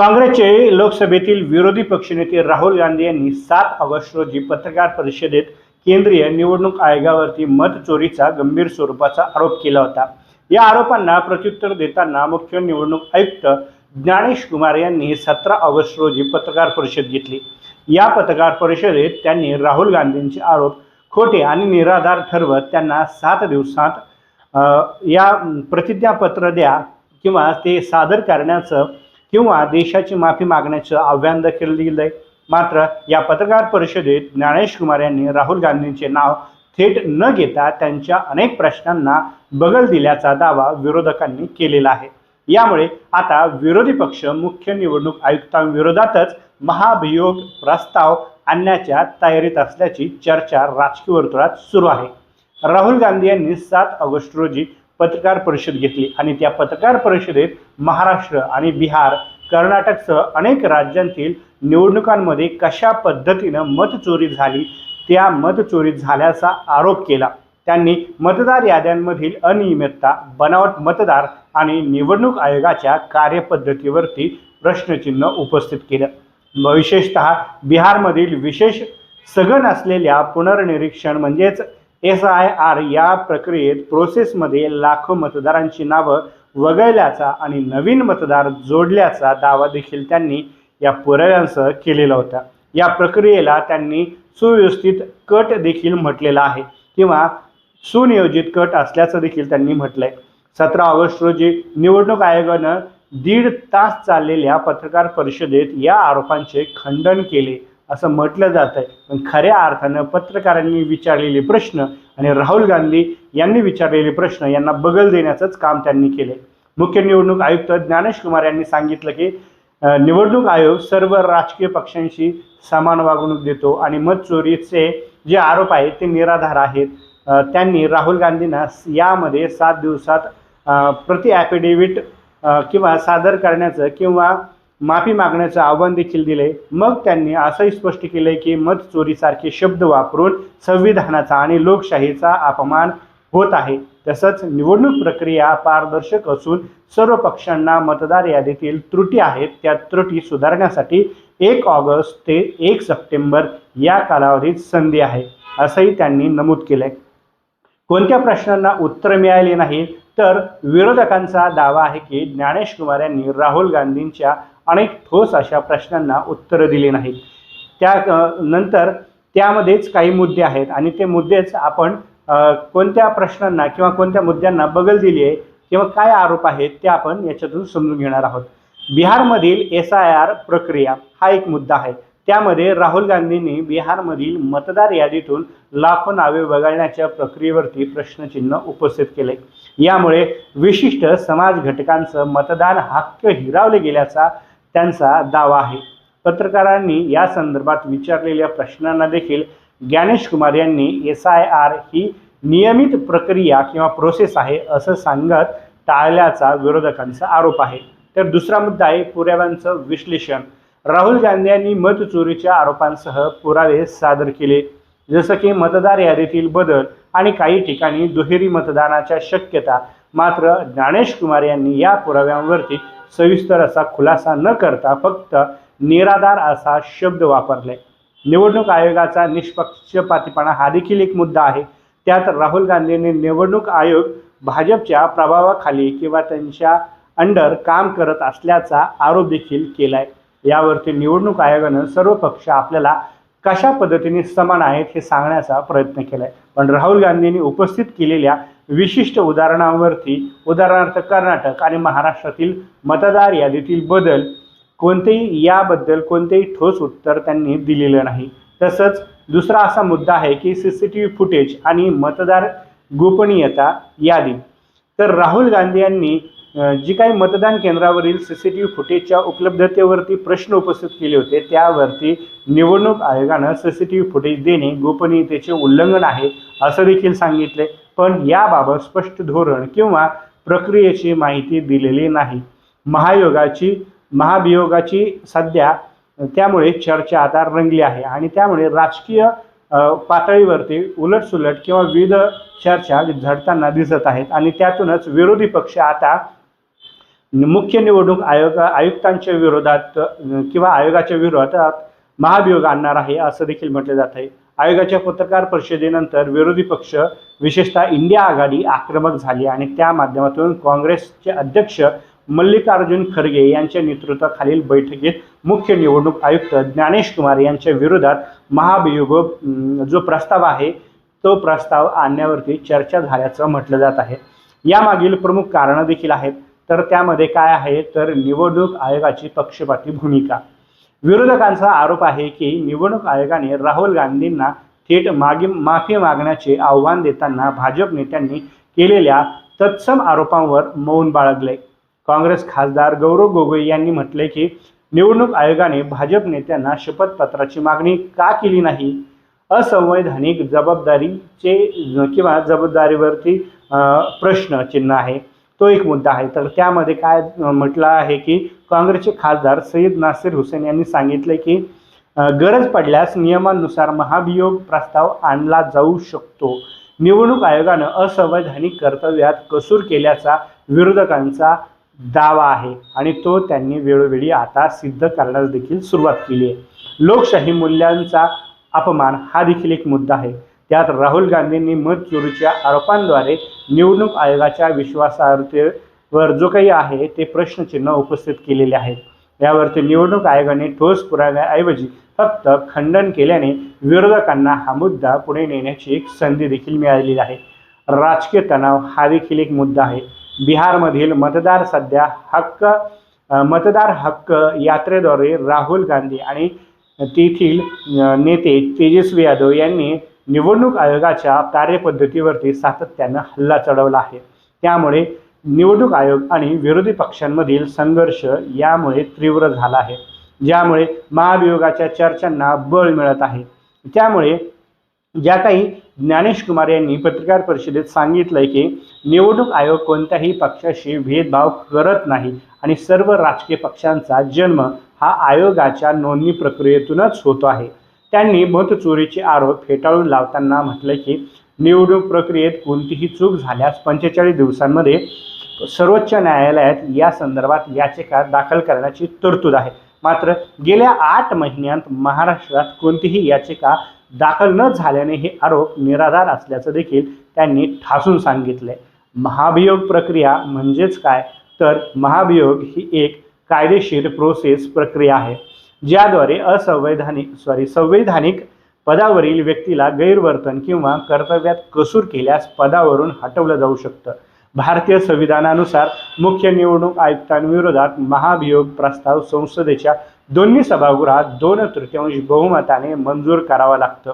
काँग्रेसचे लोकसभेतील विरोधी पक्षनेते राहुल गांधी यांनी सात ऑगस्ट रोजी पत्रकार परिषदेत केंद्रीय निवडणूक आयोगावरती मत चोरीचा गंभीर स्वरूपाचा आरोप केला होता. या आरोपांना प्रत्युत्तर देताना मुख्य निवडणूक आयुक्त ज्ञानेश कुमार यांनी सतरा ऑगस्ट रोजी पत्रकार परिषद घेतली. या पत्रकार परिषदेत त्यांनी राहुल गांधींचे आरोप खोटे आणि निराधार ठरवत त्यांना सात दिवसात या प्रतिज्ञापत्र द्या किंवा ते सादर करण्याचं किंवा देशाची माफी मागण्याचं आव्हान देखील दिलं आहे मात्र या पत्रकार परिषदेत ज्ञानेश कुमार यांनी राहुल गांधींचे नाव थेट न घेता त्यांच्या अनेक प्रश्नांना बगल दिल्याचा दावा विरोधकांनी केलेला आहे. यामुळे आता विरोधी पक्ष मुख्य निवडणूक आयुक्तांविरोधातच महाभियोग प्रस्ताव आणण्याच्या तयारीत असल्याची चर्चा राजकीय वर्तुळात सुरू आहे. राहुल गांधी यांनी सात ऑगस्ट रोजी पत्रकार परिषद घेतली. आणि त्या पत्रकार परिषदेत महाराष्ट्र आणि बिहार कर्नाटकसह अनेक राज्यांतील निवडणुकांमध्ये कशा पद्धतीनं मतचोरी झाली त्या मतचोरी झाल्याचा आरोप केला. त्यांनी मतदार याद्यांमधील अनियमितता बनावट मतदार आणि निवडणूक आयोगाच्या कार्यपद्धतीवरती प्रश्नचिन्ह उपस्थित केलं. विशेषतः बिहारमधील विशेष सघन असलेल्या पुनर्निरीक्षण म्हणजेच एस आय आर या प्रक्रियेत प्रोसेसमध्ये लाखो मतदारांची नावं वगळल्याचा आणि नवीन मतदार जोडल्याचा दावा देखील त्यांनी या पुराव्यांसह केलेला होता. या प्रक्रियेला त्यांनी सुव्यवस्थित कट देखील म्हटलेला आहे किंवा सुनियोजित कट असल्याचं देखील त्यांनी म्हटलंय. सतरा ऑगस्ट रोजी निवडणूक आयोगानं दीड तास चाललेल्या पत्रकार परिषदेत या आरोपांचे खंडन केले. असं म्हटलं जात आहे पण खऱ्या अर्थानं पत्रकारांनी विचारलेले प्रश्न आणि राहुल गांधी यांनी विचारलेले प्रश्न यांना बगल देण्याचंच काम त्यांनी केले मुख्य निवडणूक आयुक्त ज्ञानेश कुमार यांनी सांगितलं की निवडणूक आयोग सर्व राजकीय पक्षांशी समान वागणूक देतो आणि मत चोरीचे जे आरोप आहेत ते निराधार आहेत. त्यांनी राहुल गांधींना यामध्ये सात दिवसात प्रति ॲफिडेव्हिट किंवा सादर करण्याचं किंवा माफी मागण्याचं आव्हान देखील दिले. मग त्यांनी असंही स्पष्ट केलंय की मत चोरीसारखे शब्द वापरून संविधानाचा आणि लोकशाहीचा अपमान होत आहे. तसंच निवडणूक प्रक्रिया पारदर्शक असून सर्व पक्षांना मतदार यादीतील त्रुटी आहेत त्या त्रुटी सुधारण्यासाठी एक ऑगस्ट ते एक सप्टेंबर या कालावधीत संधी आहे असंही त्यांनी नमूद केलंय. कोणत्या प्रश्नांना उत्तर मिळाले नाही तर विरोधकांचा दावा आहे की ज्ञानेश कुमार यांनी राहुल गांधींच्या अनेक ठोस अशा प्रश्नांना उत्तरं दिली नाहीत. त्या नंतर त्यामध्येच काही मुद्दे आहेत आणि ते मुद्देच आपण कोणत्या प्रश्नांना किंवा कोणत्या मुद्द्यांना बगल दिली आहे किंवा काय आरोप आहेत ते आपण याच्यातून समजून घेणार आहोत. बिहारमधील एस आय आर प्रक्रिया हा एक मुद्दा आहे. त्यामध्ये राहुल गांधींनी बिहारमधील मतदार यादीतून लाखो नावे वगळण्याच्या प्रक्रियेवरती प्रश्नचिन्ह उपस्थित केले. यामुळे विशिष्ट समाज घटकांचं मतदान हक्क हिरावले गेल्याचा त्यांचा दावा आहे. पत्रकारांनी या संदर्भात विचारलेल्या प्रश्नांना देखील ज्ञानेश कुमार यांनी एस आय आर ही नियमित प्रक्रिया किंवा प्रोसेस आहे असं सांगत टाळल्याचा विरोधकांचा आरोप आहे. तर दुसरा मुद्दा आहे पुराव्यांचं विश्लेषण. राहुल गांधी यांनी मतचोरीच्या आरोपांसह पुरावे सादर केले. जसं की मतदार यादीतील बदल आणि काही ठिकाणी दुहेरी मतदानाच्या शक्यता. मात्र ज्ञानेश कुमार यांनी या पुराव्यांवरती सविस्तर असा खुलासा न करता फक्त निराधार असा शब्द वापरले. निवडणूक आयोगाचा निष्पक्षपातीपणा हा देखील एक मुद्दा आहे. त्यात राहुल गांधींनी निवडणूक आयोग भाजपच्या प्रभावाखाली किंवा त्यांच्या अंडर काम करत असल्याचा आरोप देखील केलाय. यावरती निवडणूक आयोगानं सर्व पक्ष आपल्याला कशा पद्धतीने समान आहेत हे सांगण्याचा प्रयत्न केलाय. पण राहुल गांधींनी उपस्थित केलेल्या विशिष्ट उदाहरणांवरती उदाहरणार्थ कर्नाटक आणि महाराष्ट्रातील मतदार यादीतील बदल कोणतेही याबद्दल कोणतेही ठोस उत्तर त्यांनी दिलेलं नाही. तसंच दुसरा असा मुद्दा आहे की C C T V footage आणि मतदार गोपनीयता यादी. तर राहुल गांधी यांनी जी काही मतदान केंद्रावरील सी सी टी व्ही फुटेजच्या उपलब्धतेवरती प्रश्न उपस्थित केले होते त्यावरती निवडणूक आयोगानं C C T V footage देणे गोपनीयतेचे उल्लंघन आहे असं देखील सांगितले. पण याबाबत स्पष्ट धोरण किंवा प्रक्रियेची माहिती दिलेली नाही. महायोगाची महाभियोगाची सध्या त्यामुळे चर्चा आता रंगली आहे आणि त्यामुळे राजकीय पातळीवरती उलटसुलट किंवा विविध चर्चा झडताना दिसत आहेत आणि त्यातूनच विरोधी पक्ष आता मुख्य निवडणूक आयोग आयुक्तांच्या विरोधात किंवा आयोगाच्या विरोधात महाभियोग आणणार आहे असं देखील म्हटलं जात आहे. आयोगाच्या पत्रकार परिषदेनंतर विरोधी पक्ष विशेषतः इंडिया आघाडी आक्रमक झाली आणि त्या माध्यमातून काँग्रेसचे अध्यक्ष मल्लिकार्जुन खरगे यांच्या नेतृत्वाखालील बैठकीत मुख्य निवडणूक आयुक्त ज्ञानेश कुमार यांच्या विरोधात महाभियोग जो प्रस्ताव आहे तो प्रस्ताव आणण्यावरती चर्चा झाल्याचं म्हटलं जात आहे. यामागील प्रमुख कारणं देखील आहेत. तर त्यामध्ये काय आहे? तर निवडणूक आयोगाची पक्षपाती भूमिका. विरोधकांचा आरोप आहे की निवडणूक आयोगाने राहुल गांधींना थेट मागे माफी मागण्याचे आव्हान देताना भाजप नेत्यांनी केलेल्या तत्सम आरोपांवर मौन बाळगले. काँग्रेस खासदार गौरव गोगोई यांनी म्हटले की निवडणूक आयोगाने भाजप नेत्यांना शपथपत्राची मागणी का केली नाही? असंवैधानिक जबाबदारीचे किंवा जबाबदारीवरती अं, प्रश्नचिन्ह आहे. तो एक मुद्दा आहे. तर त्यामध्ये काय म्हटलं आहे की काँग्रेसचे खासदार सईद नासिर हुसेन यांनी सांगितले की गरज पडल्यास नियमानुसार महाभियोग प्रस्ताव आणला जाऊ शकतो. निवडणूक आयोगानं असंवैधानिक कर्तव्यात कसूर केल्याचा विरोधकांचा दावा आहे आणि तो त्यांनी वेळोवेळी आता सिद्ध करण्यास देखील सुरुवात केली आहे. लोकशाही मूल्यांचा अपमान हा देखील एक मुद्दा आहे. त्यात राहुल गांधींनी मत चोरीच्या आरोपांद्वारे निवडणूक आयोगाच्या विश्वासार्हतेवर जो काही आहे ते प्रश्नचिन्ह उपस्थित केलेले आहेत. यावरती निवडणूक आयोगाने ठोस पुराव्याऐवजी फक्त खंडन केल्याने विरोधकांना हा मुद्दा पुढे नेण्याची एक संधी देखील मिळालेली आहे. राजकीय तणाव हा देखील एक मुद्दा आहे. बिहारमधील मतदार सध्या हक्क मतदार हक्क यात्रेद्वारे राहुल गांधी आणि तेथील नेते तेजस्वी यादव यांनी निवडणूक आयोगाच्या कार्यपद्धतीवरती सातत्यानं हल्ला चढवला आहे. त्यामुळे निवडणूक आयोग आणि विरोधी पक्षांमधील संघर्ष यामुळे तीव्र झाला आहे. ज्यामुळे महाभियोगाच्या चर्चांना बळ मिळत आहे. त्यामुळे ज्या काही ज्ञानेश कुमार यांनी पत्रकार परिषदेत सांगितलंय की निवडणूक आयोग कोणत्याही पक्षाशी भेदभाव करत नाही आणि सर्व राजकीय पक्षांचा जन्म हा आयोगाच्या नोंदणी प्रक्रियेतूनच होतो आहे. त्यांनी मतचोरीचे आरोप फेटाळून लावताना म्हटलं की निवडणूक प्रक्रियेत कोणतीही चूक झाल्यास पंचेचाळीस दिवसांमध्ये सर्वोच्च न्यायालयात या संदर्भात याचिका दाखल करण्याची तरतूद आहे. मात्र गेल्या आठ महिन्यात महाराष्ट्रात कोणतीही याचिका दाखल न झाल्याने हे आरोप निराधार असल्याचं देखील त्यांनी ठासून सांगितले महाभियोग प्रक्रिया म्हणजेच काय? तर महाभियोग ही एक कायदेशीर प्रोसेस प्रक्रिया आहे. ज्याद्वारे असंवैधानिक सॉरी संवैधानिक पदावरील व्यक्तीला गैरवर्तन किंवा कर्तव्यात कसूर केल्यास पदावरून हटवलं जाऊ शकतं. भारतीय संविधानानुसार मुख्य निवडणूक आयुक्तांविरोधात महाभियोग प्रस्ताव संसदेच्या दोन्ही सभागृहात दोन तृतीयांश बहुमताने मंजूर करावा लागतं.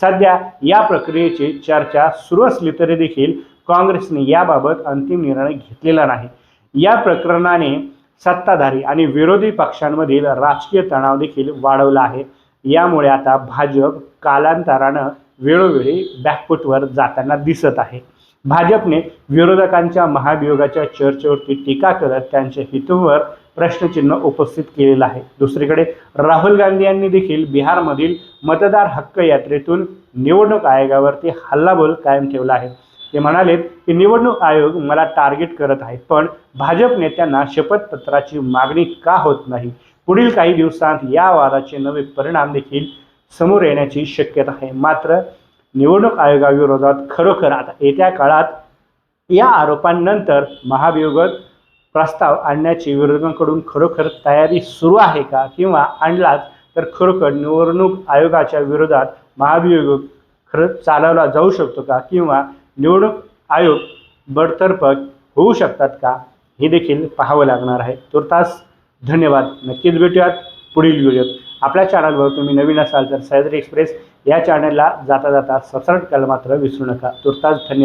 सध्या या प्रक्रियेची चर्चा सुरू असली तरी देखील काँग्रेसने याबाबत अंतिम निर्णय घेतलेला नाही. या प्रकरणाने सत्ताधारी आणि विरोधी पक्षांमधील राजकीय तणाव देखील वाढवला आहे. यामुळे आता भाजप कालांतरानं वेळोवेळी बॅकफुटवर जाताना दिसत आहे. भाजपने विरोधकांच्या महाभियोगाच्या चर्चेवरती टीका करत त्यांच्या हितूवर प्रश्नचिन्ह उपस्थित केलेलं आहे. दुसरीकडे राहुल गांधी यांनी देखील बिहारमधील मतदार हक्क यात्रेतून निवडणूक आयोगावरती हल्लाबोल कायम ठेवला आहे. ते म्हणाले की निवडणूक आयोग मला टार्गेट करत आहे पण भाजप नेत्यांना शपथपत्राची मागणी का होत नाही? पुढील काही दिवसांत या वादाचे नवे परिणाम देखील समोर येण्याची शक्यता आहे. मात्र निवडणूक आयोगाविरोधात खरोखर आता येत्या काळात या आरोपांनंतर महाभियोगात प्रस्ताव आणण्याची विरोधकांकडून खरोखर तयारी सुरू आहे का किंवा आणलाच तर खरोखर निवडणूक आयोगाच्या विरोधात महाभियोग खरंच चालवला जाऊ शकतो का किंवा निवडणूक आयोग बडतर्फ होऊ शकतात का हे देखील पाहावं लागणार आहे. तुर्तास धन्यवाद. नक्कीच भेटूयात पुढील व्हिडिओत आपल्या चॅनलवर तुम्ही नवीन असाल तर सह्याद्री एक्सप्रेस या चॅनलला जाता जाता सबस्क्राईब करायला मात्र विसरू नका. तुर्तास धन्यवाद.